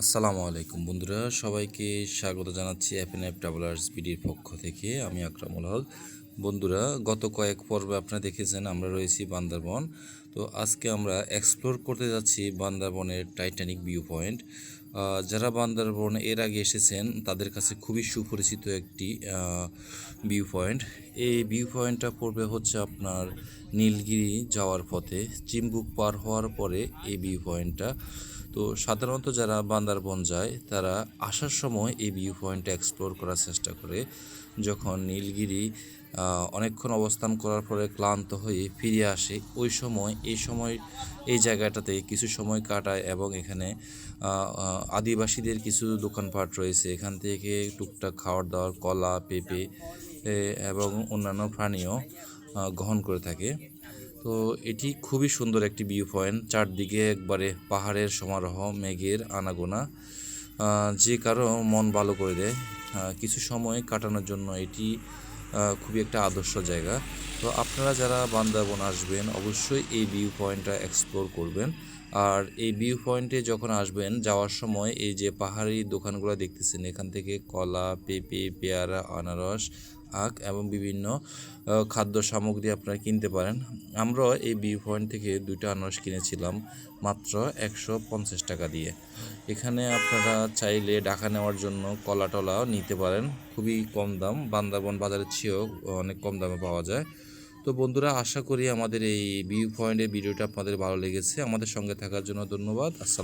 আসসালামু আলাইকুম বন্ধুরা, সবাইকে স্বাগত জানাচ্ছি অ্যাপেন অ্যাপ ট্রাভেলার্স বিডির পক্ষ থেকে। আমি আকরামুল হক। বন্ধুরা, গত কয়েক পর্বে আপনারা দেখেছেন আমরা রয়েছি বান্দরবন। তো আজকে আমরা এক্সপ্লোর করতে যাচ্ছি বান্দরবনের টাইটানিক ভিউ পয়েন্ট যারা বান্দরবন এর আগে এসেছেন, তাদের কাছে খুবই সুপরিচিত একটি ভিউ পয়েন্ট এই ভিউ পয়েন্টটা পড়বে হচ্ছে আপনার নীলগিরি যাওয়ার পথে। চিম্বুক পার হওয়ার পরে এই ভিউ পয়েন্টটা তো সাধারণত যারা বান্দারবন যায়, তারা আসার সময় এই ভিউ পয়েন্টটা এক্সপ্লোর করার চেষ্টা করে। যখন নীলগিরি অনেকক্ষণ অবস্থান করার পরে ক্লান্ত হয়ে ফিরে আসে। ওই সময়, এই সময়, এই জায়গাটাতে কিছু সময় কাটায় এবং এখানে আদিবাসীদের কিছু দোকানপাট রয়েছে। এখান থেকে টুকটাক খাওয়ার দাওয়ার কলা, পেঁপে এবং অন্যান্য প্রাণীও গ্রহণ করে থাকে। তো এটি খুবই সুন্দর একটি ভিউ পয়েন্ট চারদিকে একবারে পাহাড়ের সমারোহ, মেঘের আনাগোনা যে কারও মন ভালো করে দেয়। কিছু সময় কাটানোর জন্য এটি খুবই একটা আদর্শ জায়গা। তো আপনারা যারা বান্দাবন আসবেন, অবশ্যই এই ভিউ পয়েন্টটা এক্সপ্লোর করবেন। আর এই ভিউ পয়েন্টে যখন আসবেন, যাওয়ার সময় এই যে পাহাড়ি দোকানগুলো দেখতেছেন, এখান থেকে কলা, পেঁপে, পেয়ারা, আনারস আখ এবং বিভিন্ন খাদ্য সামগ্রী আপনারা কিনতে পারেন। আমরা এই ভিউ পয়েন্ট থেকে দুইটা আনারস কিনেছিলাম মাত্র একশো পঞ্চাশ টাকা দিয়ে। এখানে আপনারা চাইলে ডাকা নেওয়ার জন্য কলা টলাও নিতে পারেন। খুবই কম দাম বান্দারবন বাজারের চেয়েও অনেক কম দামে পাওয়া যায়। তো বন্ধুরা, আশা করি আমাদের এই ভিউ পয়েন্টের ভিডিওটা আপনাদের ভালো লেগেছে। আমাদের সঙ্গে থাকার জন্য ধন্যবাদ। আসসালাম।